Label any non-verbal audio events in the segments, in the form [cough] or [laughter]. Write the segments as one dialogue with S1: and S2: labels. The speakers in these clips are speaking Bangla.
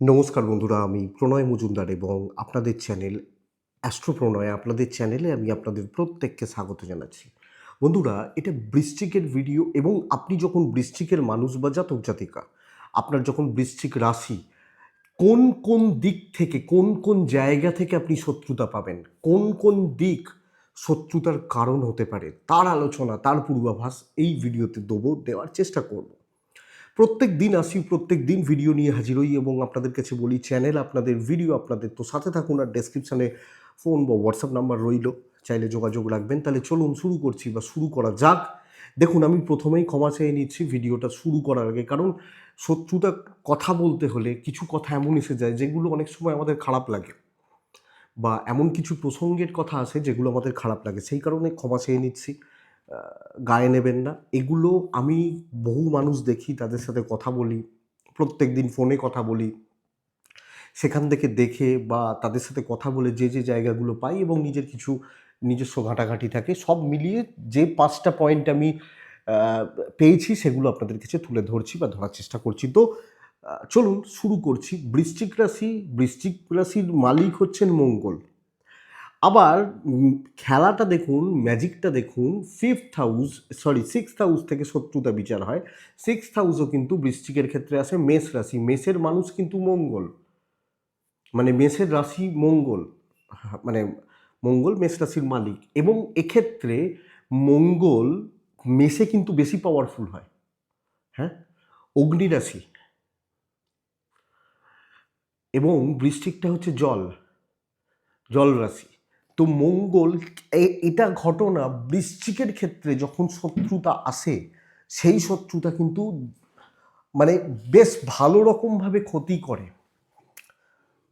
S1: নমস্কার বন্ধুরা, আমি প্রণয় মজুমদার এবং আপনাদের চ্যানেল অ্যাস্ট্রো প্রণয় আপনাদের চ্যানেলে আমি আপনাদের প্রত্যেককে স্বাগত জানাচ্ছি। বন্ধুরা, এটা বৃশ্চিকের ভিডিও এবং আপনি যখন বৃশ্চিকের মানুষ বা জাতক, জাতিকা, আপনার যখন বৃশ্চিক রাশি, কোন কোন দিক থেকে, কোন কোন জায়গা থেকে আপনি শত্রুতা পাবেন, কোন কোন দিক শত্রুতার কারণ হতে পারে, তার আলোচনা, তার পূর্বাভাস এই ভিডিওতে দেবো, দেওয়ার চেষ্টা করব। প্রত্যেক দিন আসি, প্রত্যেক দিন ভিডিও নিয়ে হাজির হই এবং আপনাদের কাছে বলি চ্যানেল আপনাদের ভিডিও আপনাদের, তো সাথে থাকুন আর ডেসক্রিপশানে ফোন বা হোয়াটসঅ্যাপ নাম্বার রইল। চাইলে যোগাযোগ রাখবেন। তাহলে চলুন শুরু করছি বা শুরু করা যাক। দেখুন, আমি প্রথমেই ক্ষমা চেয়ে নিচ্ছি ভিডিওটা শুরু করার আগে। কারণ শত্রুতা কথা বলতে হলে কিছু কথা এমন এসে যায় যেগুলো অনেক সময় আমাদের খারাপ লাগে বা এমন কিছু প্রসঙ্গের কথা আছে যেগুলো আমাদের খারাপ লাগে। সেই কারণে ক্ষমা চেয়ে নিচ্ছি। গায়ে নেবেন না। এগুলো আমি বহু মানুষ দেখি, তাদের সাথে কথা বলি, প্রত্যেক দিন ফোনে কথা বলি। সেখান থেকে দেখে বা তাদের সাথে কথা বলে যে যে জায়গাগুলো পাই এবং নিজের কিছু নিজস্ব ঘাটাঘাটি থাকে, সব মিলিয়ে যে পাঁচটা পয়েন্ট আমি পেয়েছি সেগুলো আপনাদের কাছে তুলে ধরছি বা ধরার চেষ্টা করছি। তো চলুন শুরু করছি। বৃশ্চিক রাশি, বৃশ্চিক রাশির মালিক হচ্ছেন মঙ্গল। আবার খেলাটা দেখুন, ম্যাজিকটা দেখুন fifth house sorry six house থেকে শত্রুতা বিচার হয়। সিক্স হাউসও কিন্তু বৃশ্চিকের ক্ষেত্রে আসে, মেষ রাশি। মেষের মানুষ কিন্তু মঙ্গল। মানে মেষের রাশি মঙ্গল। মানে মঙ্গল, মেষ রাশির মালিক। এবং এক্ষেত্রে মঙ্গল মেষে কিন্তু বেশি পাওয়ারফুল হয়। হ্যাঁ? অগ্নি রাশি। এবং বৃষ্টিকটা হচ্ছে জল। জল রাশি। তো মঙ্গল এটা ঘটনা বৃশ্চিকের ক্ষেত্রে যখন শত্রুতা আসে, সেই শত্রুতা কিন্তু মানে বেশ ভালো রকমভাবে ক্ষতি করে।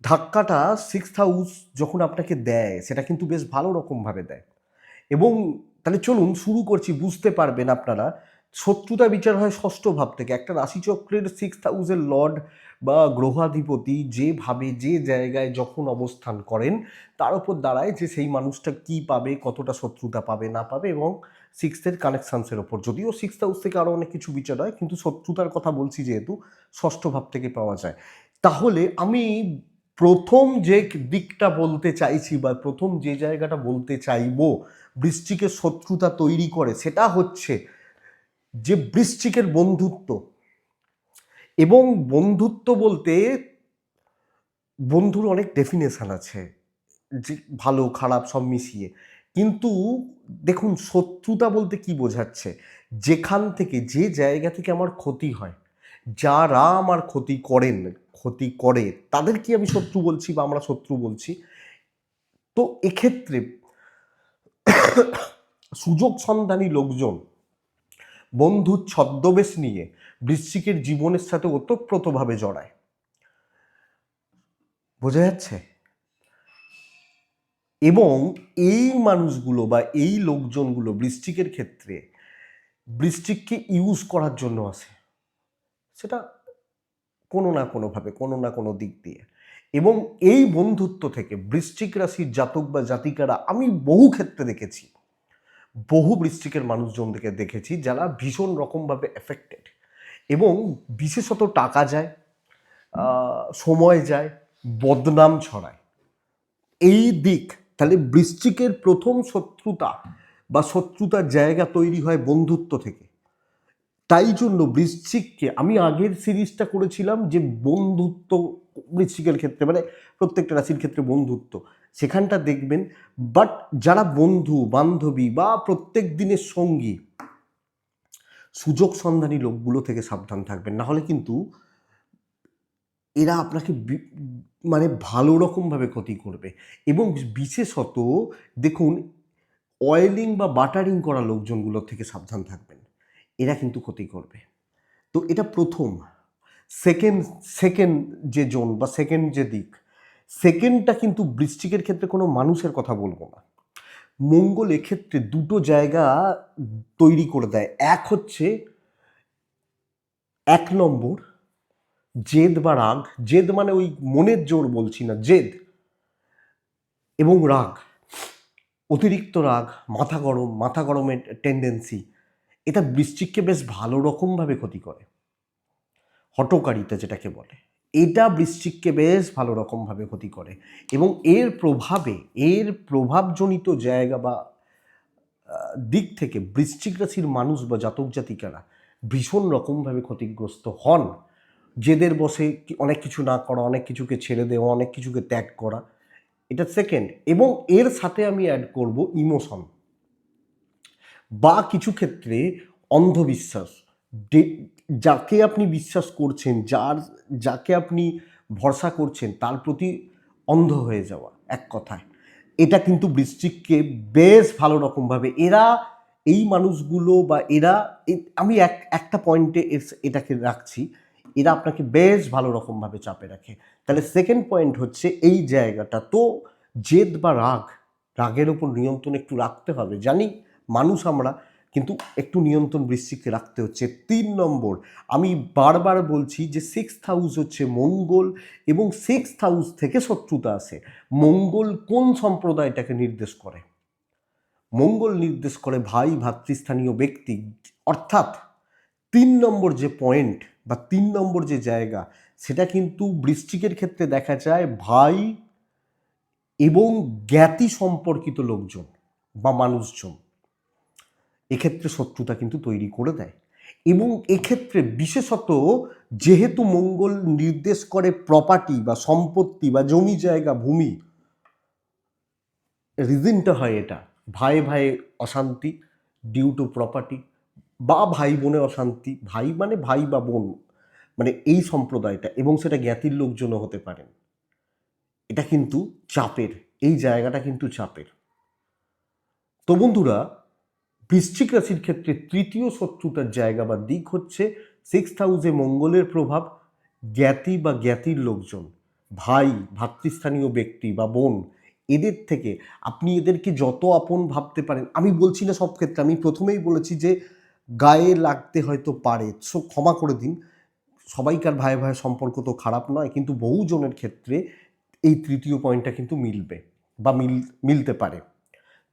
S1: ধাক্কাটা সিক্স হাউস যখন আপনাকে দেয়, সেটা কিন্তু বেশ ভালো রকমভাবে দেয়। এবং তাহলে চলুন শুরু করছি, বুঝতে পারবেন আপনারা শত্রুতা বিচার হয় ষষ্ঠ ভাব থেকে। একটা রাশিচক্রের সিক্স হাউসের লর্ড বা গ্রহাধিপতি যেভাবে যে জায়গায় যখন অবস্থান করেন, তার উপর দাঁড়ায় যে সেই মানুষটা কি পাবে, কতটা শত্রুতা পাবে, না পাবে এবং সিক্সথের কানেকশানসের ওপর যদিও সিক্স হাউস থেকে আরও অনেক কিছু বিচার হয়, কিন্তু শত্রুতার কথা বলছি যেহেতু ষষ্ঠ ভাব থেকে পাওয়া যায়। তাহলে আমি প্রথম যে দিকটা বলতে চাইছি বা প্রথম যে জায়গাটা বলতে চাইব বৃষ্টিকে শত্রুতা তৈরি করে, সেটা হচ্ছে যে বৃশ্চিকের বন্ধুত্ব। এবং বন্ধুত্ব বলতে বন্ধুর অনেক ডেফিনেশান আছে, যে ভালো, খারাপ সব মিশিয়ে। কিন্তু দেখুন, শত্রুতা বলতে কি বোঝাচ্ছে? যেখান থেকে, যে জায়গা থেকে আমার ক্ষতি হয়, যারা আমার ক্ষতি করেন, ক্ষতি করে তাদেরকে আমি শত্রু বলছি বা আমরা শত্রু বলছি? তো এক্ষেত্রে সুযোগ সন্ধানী লোকজন বন্ধুর ছদ্মবেশ নিয়ে বৃশ্চিকের জীবনের সাথে ওতপ্রোতভাবে জড়ায়। বোঝা যাচ্ছে? এবং এই মানুষগুলো বা এই লোকজনগুলো বৃষ্টিকের ক্ষেত্রে বৃষ্টিককে ইউজ করার জন্য আসে। সেটা কোনো না কোনোভাবে, কোনো না কোনো দিক দিয়ে। এবং এই বন্ধুত্ব থেকে বৃশ্চিক রাশির জাতক বা জাতিকারা আমি বহু ক্ষেত্রে দেখেছি। বহু বৃষ্টিকের মানুষজনদেরকে দেখেছি যারা ভীষণ রকমভাবে এফেক্টেড এবং বিশেষত টাকা যায় সময় যায়, বদনাম ছড়ায়। এই দিক, তাহলে বৃষ্টিকের প্রথম শত্রুতা বা শত্রুতার জায়গা তৈরি হয় বন্ধুত্ব থেকে। তাই জন্য বৃশ্চিককে আমি আগের সিরিজটা করেছিলাম যে বন্ধুত্ব বৃশ্চিকের ক্ষেত্রে মানে প্রত্যেকটা রাশির ক্ষেত্রে বন্ধুত্ব। সেখানটা দেখবেন বাট যারা বন্ধু, বান্ধবী বা প্রত্যেক দিনের সঙ্গী, সুযোগ সন্ধানী লোকগুলো থেকে সাবধান থাকবেন। না হলে কিন্তু এরা আপনাকে মানে ভালো রকমভাবে ক্ষতি করবে। এবং বিশেষত দেখুন অয়েলিং বা বাটারিং করা লোকজনগুলোর থেকে সাবধান থাকবেন। এরা কিন্তু ক্ষতি করবে। তো এটা প্রথম। সেকেন্ড সেকেন্ড যে জোন বা সেকেন্ড যে দিক সেকেন্ডটা কিন্তু বৃষ্টিকের ক্ষেত্রে কোনো মানুষের কথা বলব না। মঙ্গল এক্ষেত্রে দুটো জায়গা তৈরি করে দেয়। এক হচ্ছে এক নম্বর, জেদ বা রাগ। জেদ মানে ওই মনের জোর বলছি না, জেদ। এবং রাগ। অতিরিক্ত রাগ, মাথা গরম, মাথা গরমের টেন্ডেন্সি এটা বৃশ্চিককে বেশ ভালো রকমভাবে ক্ষতি করে। হটকারিতা যেটাকে বলে। এটা বৃশ্চিককে বেশ ভালো রকমভাবে ক্ষতি করে এবং এর প্রভাবে, এর প্রভাবজনিত জায়গা বা দিক থেকে বৃশ্চিক রাশির মানুষ বা জাতক জাতিকারা ভীষণ রকমভাবে ক্ষতিগ্রস্ত হন। জেদের বসে অনেক কিছু না করা, অনেক কিছুকে ছেড়ে দেওয়া, অনেক কিছুকে ত্যাগ করা। এটা সেকেন্ড এবং এর সাথে আমি অ্যাড করব ইমোশন বা কিছু ক্ষেত্রে অন্ধবিশ্বাস। যাকে আপনি বিশ্বাস করছেন, যার, যাকে আপনি ভরসা করছেন, তার প্রতি অন্ধ হয়ে যাওয়া, এক কথায়। এটা কিন্তু বৃশ্চিককে বেশ ভালো রকমভাবে, এরা এই মানুষগুলো বা এরা আমি এক, একটা পয়েন্টে এটাকে রাখছি, এরা আপনাকে বেশ ভালো রকমভাবে চাপে রাখে। তাহলে সেকেন্ড পয়েন্ট হচ্ছে এই জায়গাটা। তো জেদ বা রাগ, রাগের ওপর নিয়ন্ত্রণ একটু রাখতে হবে। জানি মানুষ আমরা, কিন্তু একটু নিয়ন্ত্রণ বৃশ্চিককে রাখতে হচ্ছে। তিন নম্বর, আমি বারবার বলছি যে সিক্স হাউস হচ্ছে মঙ্গল এবং সিক্স হাউস থেকে শত্রুতা আসে মঙ্গল কোন সম্প্রদায়টাকে নির্দেশ করে? মঙ্গল নির্দেশ করে ভাই, ভাতৃস্থানীয় ব্যক্তি। অর্থাৎ তিন নম্বর যে পয়েন্ট বা তিন নম্বর যে জায়গা, সেটা কিন্তু বৃশ্চিকের ক্ষেত্রে দেখা যায় ভাই এবং জ্ঞাতি সম্পর্কিত লোকজন বা মানুষজন। এক্ষেত্রে শত্রুতা কিন্তু তৈরি করে দেয়। এবং এক্ষেত্রে বিশেষত যেহেতু মঙ্গল নির্দেশ করে প্রপার্টি বা সম্পত্তি বা জমি জায়গা, ভূমি রিজনটা হয় এটা। ভাই ভাই অশান্তি ডিউ টু প্রপার্টি বা ভাই বোনে অশান্তি। ভাই মানে ভাই বা বোন মানে এই সম্প্রদায়টা এবং সেটা জ্ঞাতির লোকজনও হতে পারেন। এটা কিন্তু চাপের, এই জায়গাটা কিন্তু চাপের। তো বন্ধুরা বৃশ্চিক রাশির ক্ষেত্রে তৃতীয় শত্রুতার জায়গা বা দিক হচ্ছে সিক্স হাউসে মঙ্গলের প্রভাব, জ্ঞাতি বা জ্ঞাতির লোকজন, ভাই, ভাতৃস্থানীয় ব্যক্তি বা বোন, এদের থেকে আপনি এদেরকে যত আপন ভাবতে পারেন, আমি বলছি না সব ক্ষেত্রে, আমি প্রথমেই বলেছি যে গায়ে লাগতে হয়তো পারে সো ক্ষমা করে দিন। সবাইকার ভাই ভাই সম্পর্ক তো খারাপ নয়, কিন্তু বহুজনের ক্ষেত্রে এই তৃতীয় পয়েন্টটা কিন্তু মিলবে বা মিল, মিলতে পারে।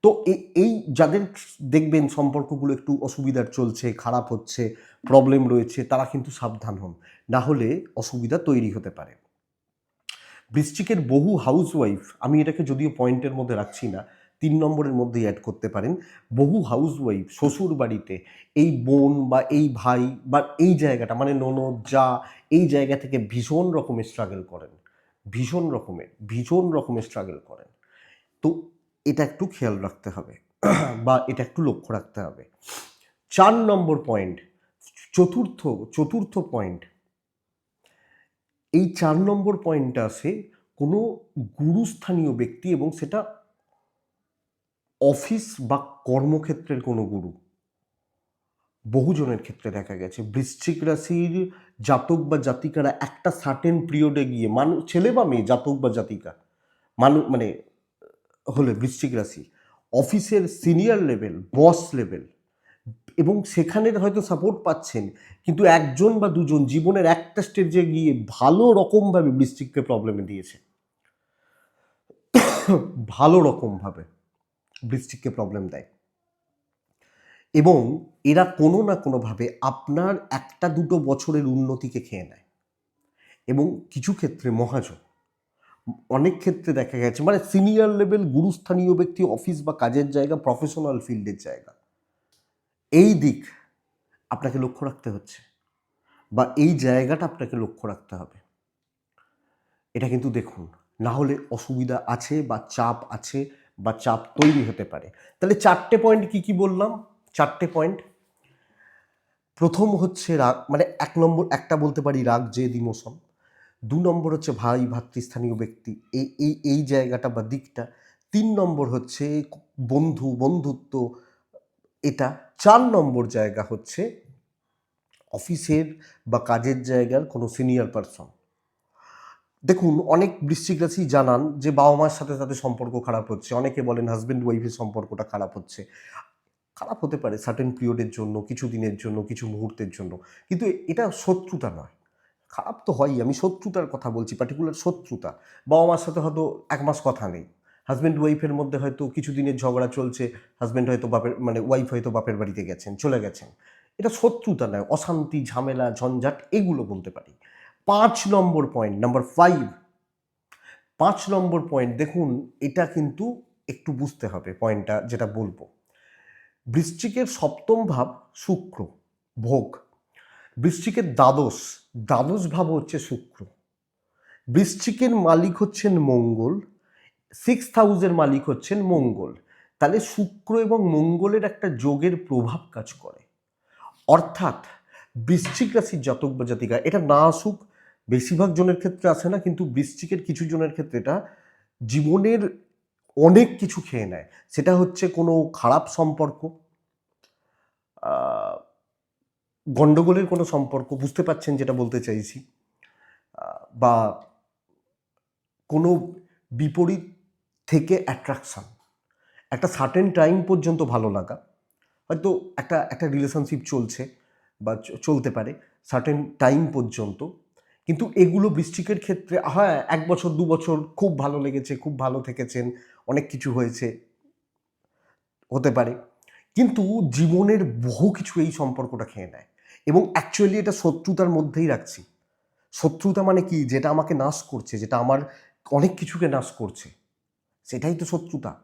S1: তো এই যাদের দেখবেন সম্পর্কগুলো একটু অসুবিধার চলছে, খারাপ হচ্ছে প্রবলেম রয়েছে, তারা কিন্তু সাবধান হন। না হলে অসুবিধা তৈরি হতে পারে। বৃশ্চিকের বহু হাউসওয়াইফ আমি এটাকে যদিও পয়েন্টের মধ্যে রাখছি না, তিন নম্বরের মধ্যেই অ্যাড করতে পারেন, বহু হাউসওয়াইফ শ্বশুর বাড়িতে এই বোন বা এই ভাই বা এই জায়গাটা মানে ননদ, যা, এই জায়গা থেকে ভীষণ রকমের স্ট্রাগল করেন। ভীষণ রকমের ভীষণ রকমের স্ট্রাগল করেন। তো এটা একটু খেয়াল রাখতে হবে [clears throat] বা এটা একটু লক্ষ্য রাখতে হবে। চার নম্বর পয়েন্ট চতুর্থ চতুর্থ পয়েন্ট এই চার নম্বর পয়েন্টটা আছে কোনো গুরুস্থানীয় ব্যক্তি এবং সেটা অফিস বা কর্মক্ষেত্রের কোনো গুরু। বহুজনের ক্ষেত্রে দেখা গেছে। বৃশ্চিক রাশির জাতক বা জাতিকারা একটা সার্টেন পিরিয়ডে গিয়ে মানুষ ছেলে বা মেয়ে, জাতক বা জাতিকা মানুষ মানে হলে বৃশ্চিক রাশি, অফিসের সিনিয়র লেভেল বস লেভেল এবং সেখানের হয়তো সাপোর্ট পাচ্ছেন, কিন্তু একজন বা দুজন জীবনের একটা স্টেজে গিয়ে ভালো রকমভাবে বৃশ্চিককে প্রবলেমে দিয়েছে। ভালো রকমভাবে বৃশ্চিককে প্রবলেম দেয়। এবং এরা কোনো না কোনোভাবে আপনার একটা দুটো বছরের উন্নতিকে খেয়ে নেয়। এবং কিছু ক্ষেত্রে মহাজন অনেক ক্ষেত্রে দেখা গেছে মানে সিনিয়র লেভেল গুরুস্থানীয় ব্যক্তি অফিস বা কাজের জায়গা প্রফেশনাল ফিল্ডের জায়গা। এই দিক আপনাকে লক্ষ্য রাখতে হচ্ছে বা এই জায়গাটা আপনাকে লক্ষ্য রাখতে হবে। এটা কিন্তু দেখুন, না হলে অসুবিধা আছে বা চাপ আছে বা চাপ তৈরি হতে পারে। তাহলে চারটে পয়েন্ট কি কি বললাম? চারটে পয়েন্ট প্রথম হচ্ছে রাগ মানে এক নম্বর, একটা বলতে পারি রাগ, জেদ, ইমোশন। দু নম্বর হচ্ছে ভাই, ভাতৃস্থানীয় ব্যক্তি। এই এই এই জায়গাটা বা দিকটা। তিন নম্বর হচ্ছে বন্ধু, বন্ধুত্ব। এটা চার নম্বর জায়গা হচ্ছে অফিসের বা কাজের জায়গার কোনো সিনিয়র পারসন। দেখুন, অনেক বৃশ্চিক রাশি জানান যে বাবা মার সাথে তাদের সম্পর্ক খারাপ হচ্ছে। অনেকে বলেন হাজব্যান্ড ওয়াইফের সম্পর্কটা খারাপ হচ্ছে। খারাপ হতে পারে সার্টেন পিরিয়ডের জন্য, কিছু দিনের জন্য, কিছু মুহূর্তের জন্য। কিন্তু এটা শত্রুতা নয়। খারাপ তো হয়ই, আমি শত্রুতার কথা বলছি পার্টিকুলার শত্রুতা। বাবা মার সাথে হয়তো এক মাস কথা নেই। হাজব্যান্ড ওয়াইফের মধ্যে হয়তো কিছু দিনের ঝগড়া চলছে হাজব্যান্ড হয়তো বাপের মানে ওয়াইফ হয়তো বাপের বাড়িতে গেছেন, চলে গেছেন। এটা শত্রুতা নয়, অশান্তি, ঝামেলা, ঝঞ্ঝাট, এগুলো বলতে পারি। পাঁচ নম্বর পয়েন্ট নাম্বার ফাইভ পাঁচ নম্বর পয়েন্ট দেখুন, এটা কিন্তু একটু বুঝতে হবে পয়েন্টটা যেটা বলব। বৃশ্চিকের সপ্তম ভাব শুক্র, ভোগ। বৃশ্চিকের দ্বাদশ দ্বাদশ ভাব হচ্ছে শুক্র। বৃশ্চিকের মালিক হচ্ছেন মঙ্গল সিক্স হাউসের মালিক হচ্ছেন মঙ্গল। তাহলে শুক্র এবং মঙ্গলের একটা যোগের প্রভাব কাজ করে। অর্থাৎ বৃশ্চিক রাশির জাতক বা জাতিকা, এটা না আসুক, বেশিরভাগ জনের ক্ষেত্রে আসে না, কিন্তু বৃশ্চিকের কিছু জনের ক্ষেত্রে এটা জীবনের অনেক কিছু খেয়ে নেয়। সেটা হচ্ছে কোনো খারাপ সম্পর্ক গণ্ডগোলের কোনো সম্পর্ক, বুঝতে পারছেন যেটা বলতে চাইছি বা কোনো বিপরীত থেকে অ্যাট্রাকশন একটা সার্টেন টাইম পর্যন্ত ভালো লাগা, হয়তো একটা একটা রিলেশনশিপ চলছে বা চলতে পারে সার্টেন টাইম পর্যন্ত, কিন্তু এগুলো বৃষ্টিকের ক্ষেত্রে হ্যাঁ এক বছর, দু বছর খুব ভালো লেগেছে, খুব ভালো থেকেছেন, অনেক কিছু হয়েছে, হতে পারে। কিন্তু জীবনের বহু কিছু এই সম্পর্কটা খেয়ে নেয়। এবং অ্যাকচুয়ালি এটা শত্রুতার মধ্যেই রাখছি। শত্রুতা মানে কি? যেটা আমাকে নাশ করছে, যেটা আমার অনেক কিছুকে নাশ করছে। সেটাই তো শত্রুতা।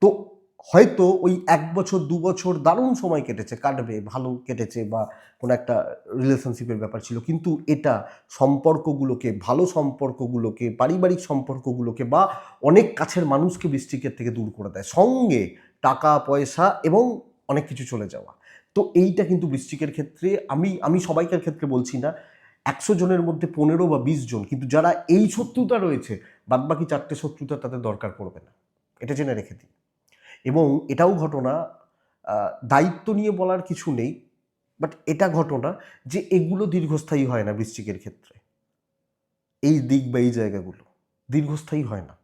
S1: তো হয়তো ওই এক বছর, দু বছর দারুণ সময় কেটেছে, কাটবে, ভালো কেটেছে বা কোনো একটা রিলেশনশিপের ব্যাপার ছিল। কিন্তু এটা সম্পর্কগুলোকে, ভালো সম্পর্কগুলোকে, পারিবারিক সম্পর্কগুলোকে বা অনেক কাছের মানুষকে বৃষ্টিকের থেকে দূর করে দেয়। সঙ্গে টাকা, পয়সা এবং অনেক কিছু চলে যাওয়া। তো এইটা কিন্তু বৃষ্টিকের ক্ষেত্রে আমি আমি সবাইকার ক্ষেত্রে বলছি না, একশো জনের মধ্যে পনেরো বা বিশ জন, কিন্তু যারা এই শত্রুতা রয়েছে, বাদবাকি চারটে শত্রুতা তাদের দরকার পড়বে না। এটা জেনে রেখে দিই। এবং এটাও ঘটনা দায়িত্ব নিয়ে বলার কিছু নেই, বাট এটা ঘটনা যে এগুলো দীর্ঘস্থায়ী হয় না বৃশ্চিকের ক্ষেত্রে। এই দিক বা এই জায়গাগুলো দীর্ঘস্থায়ী হয় না।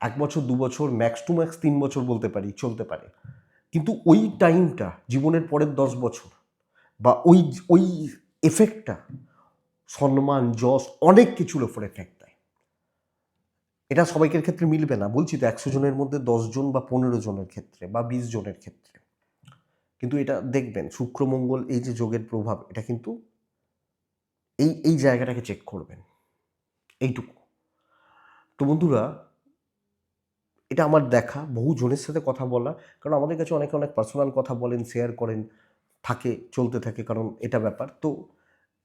S1: এক বছর, দু বছর ম্যাক্স টু ম্যাক্স তিন বছর বলতে পারি, চলতে পারে। কিন্তু ওই টাইমটা জীবনের পরের দশ বছর বা ওই ওই এফেক্টটা সম্মান, যশ অনেক কিছুর ওপর এফেক্ট দেয়। এটা সবাইকের ক্ষেত্রে মিলবে না। বলছি তো একশো জনের মধ্যে জন বা পনেরো জনের ক্ষেত্রে বা বিশ জনের ক্ষেত্রে। কিন্তু এটা দেখবেন শুক্রমঙ্গল এই যে যোগের প্রভাব, এটা কিন্তু এই এই জায়গাটাকে চেক করবেন। এইটুকু। তো বন্ধুরা এটা আমার দেখা, বহু জনের সাথে কথা বলা। কারণ আমাদের কাছে অনেকে অনেক পার্সোনাল কথা বলেন শেয়ার করেন, থাকে, চলতে থাকে, কারণ এটা ব্যাপার। তো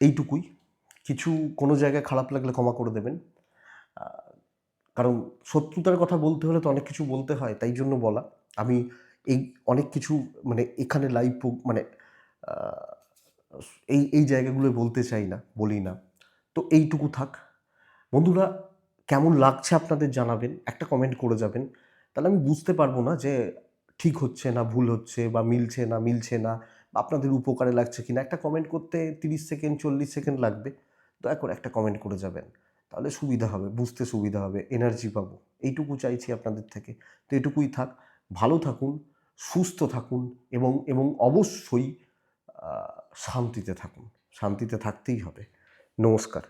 S1: এইটুকুই। কিছু কোনো জায়গায় খারাপ লাগলে ক্ষমা করে দেবেন। কারণ শত্রুতার কথা বলতে হলে তো অনেক কিছু বলতে হয়, তাই জন্য বলা। আমি এই অনেক কিছু মানে এখানে লাইভ মানে এই এই জায়গাগুলো বলতে চাই না, বলি না। তো এইটুকু থাক। বন্ধুরা কেমন লাগছে আপনাদের জানাবেন? একটা কমেন্ট করে যাবেন। তাহলে আমি বুঝতে পারব না যে ঠিক হচ্ছে না, ভুল হচ্ছে বা মিলছে না মিলছে না আপনাদের উপকারে লাগছে কিনা। একটা কমেন্ট করতে তিরিশ সেকেন্ড, চল্লিশ সেকেন্ড লাগবে। দয়া করে একটা কমেন্ট করে যাবেন। তাহলে সুবিধা হবে, বুঝতে সুবিধা হবে এনার্জি পাবো। এইটুকু চাইছি আপনাদের থেকে। তো এটুকুই থাক। ভালো থাকুন, সুস্থ থাকুন এবং এবং অবশ্যই শান্তিতে থাকুন। শান্তিতে থাকতেই হবে। নমস্কার।